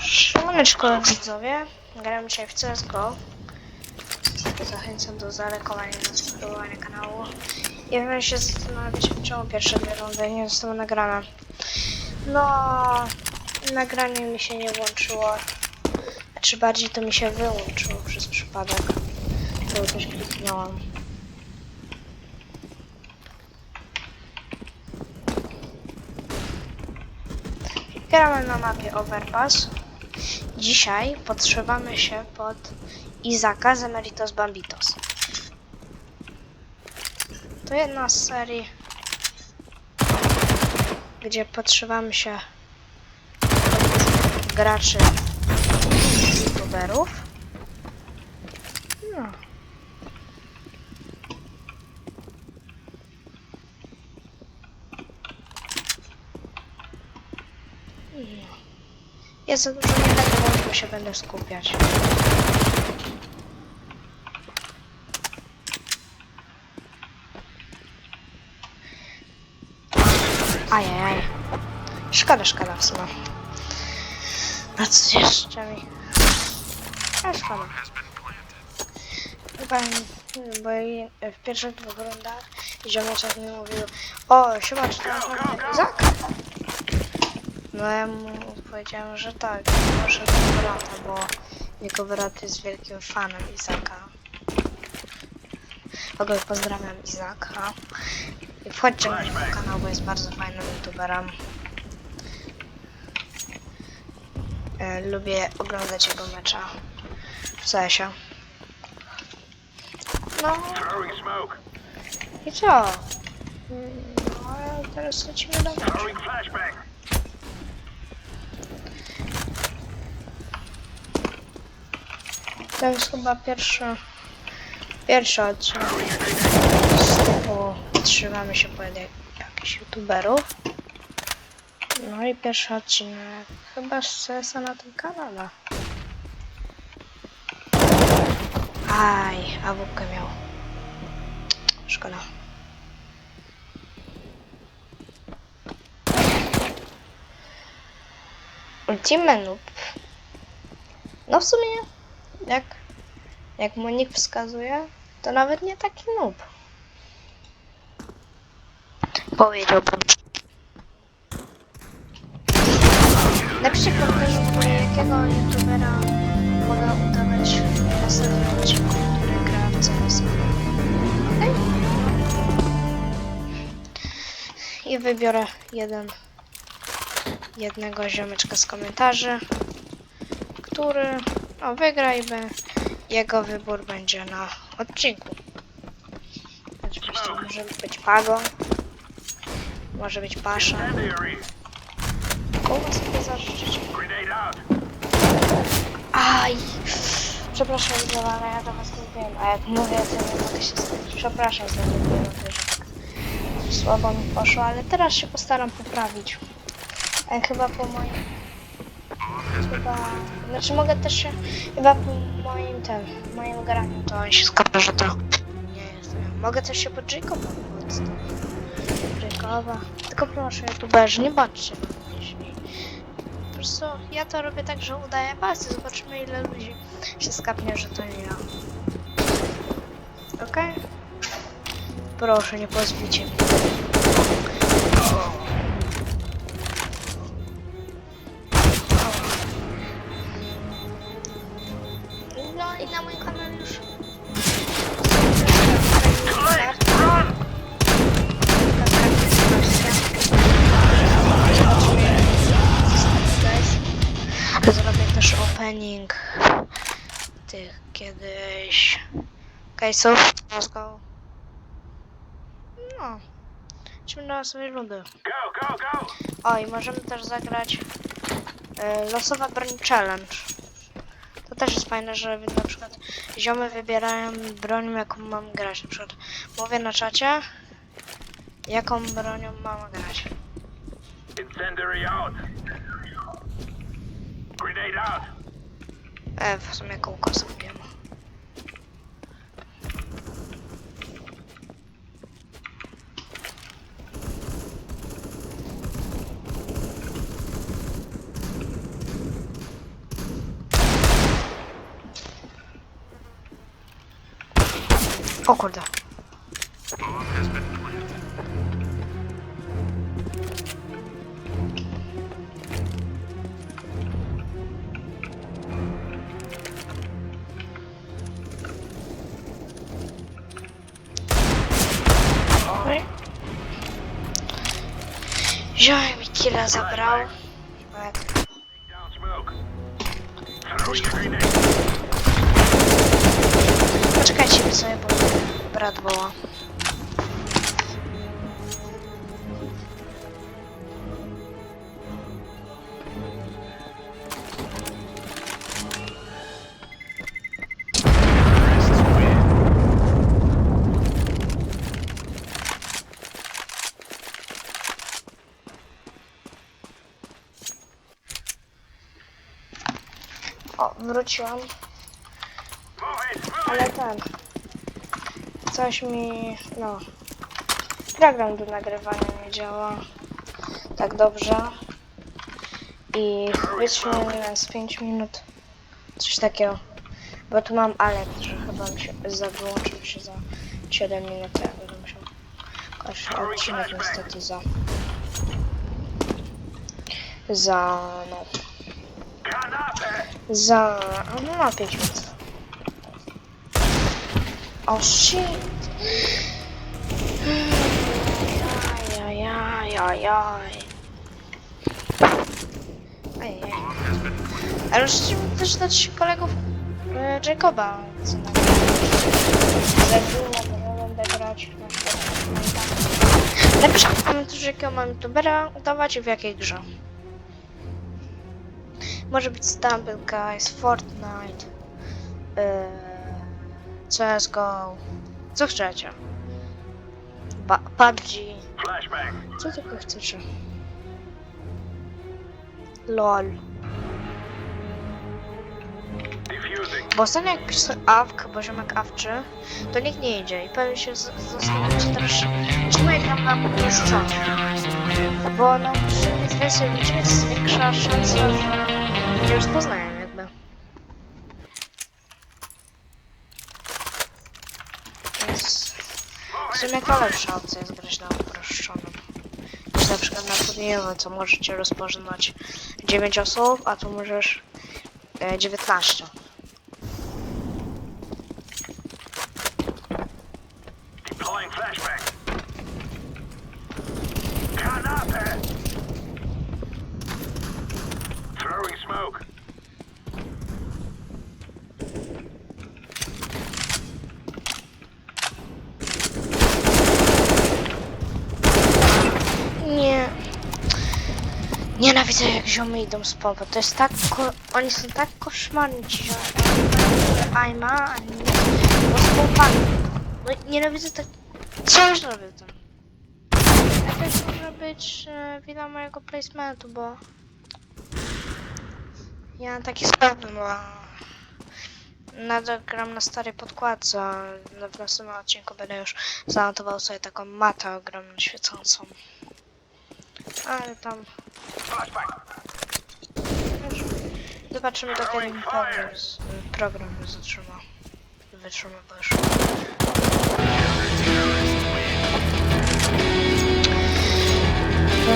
Siemaneczko widzowie, gram dzisiaj w CSGO. Zachęcam do zalajkowania i subskrybowania kanału. Ja wiem, się zastanawiacie, czemu pierwsze dwie rundy nie zostały nagrane. No, nagranie mi się nie włączyło. Znaczy bardziej to mi się wyłączyło przez przypadek. To coś kliknąłem. Gramy na mapie Overpass. Dzisiaj podszywamy się pod Izaka z Emeritus Bambitos. To jedna z serii, gdzie podszywamy się pod graczy youtuberów. No. Ja za dużo nie będę bo się będę skupiać. Ajajaj. Szkoda, szkoda w sumie. A co jeszcze mi? A szkoda. Chyba, bo w pierwszych dwóch rundach ziomeczek mi mówił O, siema, czy to masz Izak? No ja mu powiedziałem, że tak, proszę do brata, bo jego brat jest wielkim fanem Izaka. W ogóle pozdrawiam Izaka. I wchodźcie na jego kanał, bo jest bardzo fajnym youtuberem. E, lubię oglądać jego mecze w CS-ie. No i co? Mm, No teraz lecimy do meczu. Throwing flashbang. To jest chyba pierwszy, pierwszy odcinek trzymamy się jak- jakichś youtuberów. No i pierwszy odcinek chyba z na tym kanale. Aj, awupkę miał. Szkoda. Ultimate noob. No w sumie jak, jak mu wskazuje, to nawet nie taki noob. Powiedziałbym. Napiszcie w komentarzu, jakiego youtubera mogę udawać w następnym odcinku, który gra w CS. I wybiorę jeden, jednego ziomeczka z komentarzy, który no, wygra i be- jego wybór będzie na odcinku. Oczywiście może być Pago, może być Pasza. Kogo sobie zażyczyć? Aj! Przepraszam, widzowie, ja do was nie wiem. A jak mówię, to nie mogę się skupić. Przepraszam za to, że tak słabo mi poszło, ale teraz się postaram poprawić. A chyba po moim... Chyba... Znaczy mogę też się... Chyba po moim tym... moim graniu to on się skapie, że to... Nie jest. Mogę też się pod Jacoba pod Jacoba. Tylko proszę, youtuberzy, nie mnie źli. Po prostu ja to robię tak, że udaję pasy. Zobaczymy ile ludzi się skapnie, że to nie ja. Okej? Proszę, nie pozbicie mnie. No Zrobię też opening tych kiedyś case'ów. Let's go. No. Idźmy na sobie go. O, i możemy też zagrać e, losowa broń challenge. To też jest fajne, że na przykład ziomy wybierają broń, jaką mam grać. Na przykład mówię na czacie, jaką bronią mam grać. Incendiary out. E, w sumie kółko zrobiłem. O kurde. Wziąłem mi killa zabrał. Poczekajcie sobie, bo brat woła. O, wróciłam. Ale ten. Coś mi. No. Program do nagrywania nie działa tak dobrze. I wytrzymał nie wiem, z 5 minut. Coś takiego. Bo tu mam alert, że chyba mi się wyłączył się za 7 minut. Ja będę musiał kończyć odcinek niestety za. Za. no. Za. No na 5 minut. Oh shit! Ajajajajaj. Ajajaj. Ale możecie też dać kolegów e, Jacoba, co na Zabiła, to będę grać na przykład. Napiszę w komentarzu, jakiego mam youtubera dawać i w jakiej grze. Może być Stumble Guys, Fortnite, yy, CSGO, co chcecie. Ba PUBG, co tylko chcecie. LOL. Bo ostatnio jak piszę awk, bo ziomek awczy, to nikt nie idzie i pewnie się z- zastanawiacie teraz, czemu ja gram na puszczonie. Bo no, jest więcej ludzi, jest większa szansa, że mnie rozpoznają jakby. Więc w sumie to lepsza opcja jest grać na uproszczonym. Niż na przykład na turniejowym, co możecie rozpoznać 9 osób, a tu możesz e, 19. Deploying flashbang. Kanapę. Throwing smoke. Nie. Nienawidzę jak ziomy idą z pompy. To jest tak. Oni są tak koszmarni ci ziomy. Aima, a nie. Bo z pompami. No nienawidzę tak. Co już robię tam? Jakaś może być e, wina mojego placementu, bo. Ja mam takie sprawy, bo. Nadal gram na starej podkładce. a W następnym odcinku będę już zanotował sobie taką matę ogromną świecącą. Ale tam zobaczymy do kiedy mi program, zatrzyma. Wytrzyma, bo już.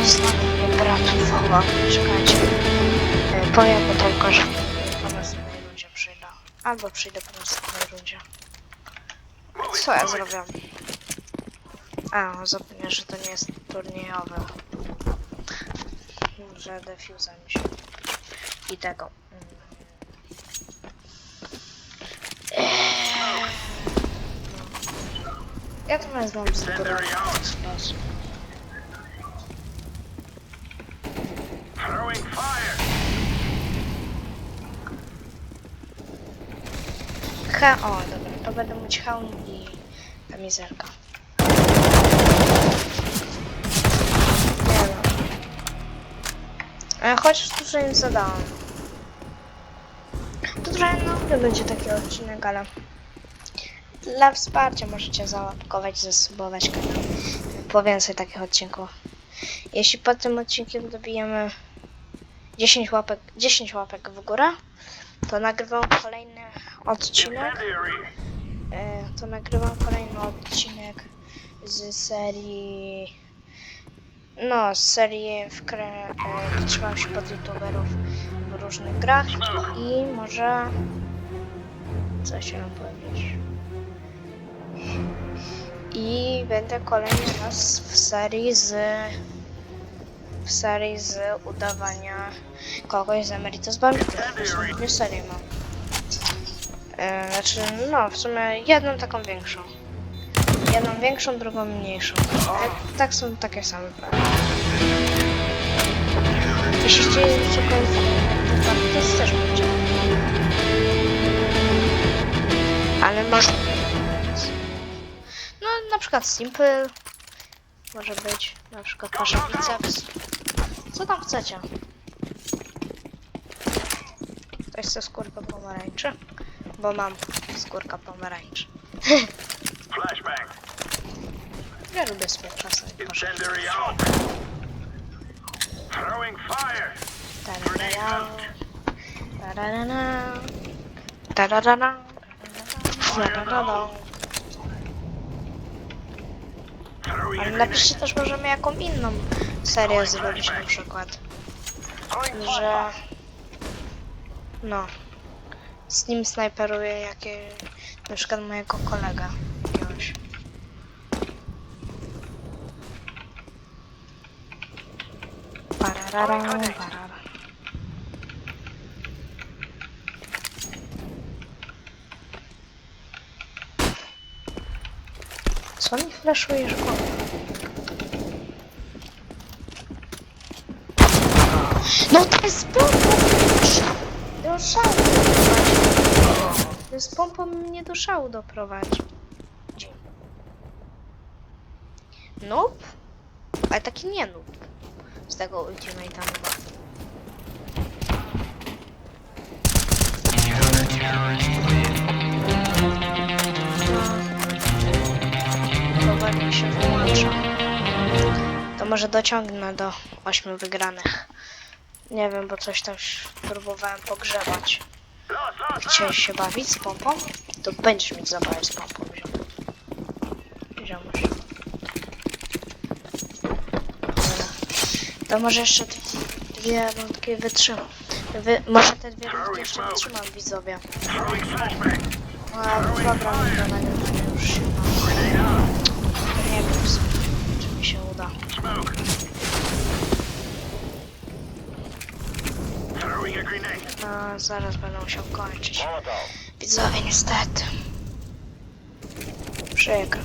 Znam mnie bratów, woła. Czekajcie. E, Powiem mu tylko, że po następnej rundzie przyjdę. Albo przyjdę po następnej rundzie. Co ja zrobię? A, zapomniałem, że to nie jest turniejowe. Że defuza mi się i tego. mm. Eee, no. Ja to nazywam zbudować los. Throwing fire. He, o dobra, to będę mieć hełm i kamizelka. Chociaż dużo im zadałam. To trochę nowy będzie taki odcinek, ale dla wsparcia możecie załapkować, zasubować kanał po więcej takich odcinków. Jeśli pod tym odcinkiem dobijemy 10 łapek, 10 łapek w górę, to nagrywam kolejny odcinek. E, to nagrywam kolejny odcinek z serii. No, z serii, w e, trzymam się pod youtuberów w różnych grach i może. Co chciałem powiedzieć? I będę kolejny raz w serii z. w serii z udawania kogoś z Emeritus Bandicoot. Dwie serie mam. E, znaczy, no, w sumie jedną taką większą. Jedną większą, drugą mniejszą. E, tak są takie same prawie. Jeśli końcu, to też będzie. Ale może... No, na przykład Simple. Może być. Na przykład Pasza Biceps. Co tam chcecie? Ktoś chce skórkę pomarańczy? Bo mam skórka pomarańczy. Flashbang. Ja lubię sobie czasem poszedł. Incendiary out. Throwing fire. Tararara. Tararara. Tararara. Tararara. Throwing a Ale grenade. napiszcie też możemy jaką inną serię zrobić na przykład. Throwing Że... flashbang. No. Z nim snajperuję jakie... Na przykład mojego kolega. Co mi flashujesz go? No to jest pompą! Do szału doprowadzi. To jest pompą mnie do szału doprowadzi. Noob? Ale taki nie noob. Z tego Ultimate Nooba. No. Powoli się wyłącza. To może dociągnę do 8 wygranych. Nie wiem, bo coś tam próbowałem pogrzebać. Chciałeś się bawić z pompą? To będziesz mieć zabawę z pompą, ziomuś. Ziomuś. Dobra. To może jeszcze dwie, rundki wytrzymam. Wy, może te dwie rundki jeszcze wytrzymam, widzowie. Flashbang. A program do nagrywania już się ma. To nie wiem, czy mi się uda. No, zaraz będę musiał kończyć. Widzowie, niestety. Przykro.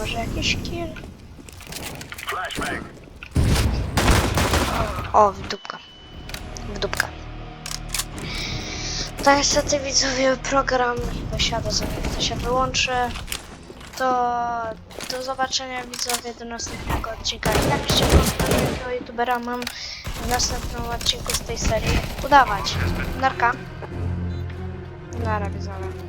Może jakiś kill? O, w dupka. W dupka. To niestety widzowie program wysiada sobie, to się wyłączy. To do zobaczenia widzowie do następnego odcinka. I napiszcie komentarz, jakiego youtubera mam w następnym odcinku z tej serii udawać. Narka. Nara widzowie.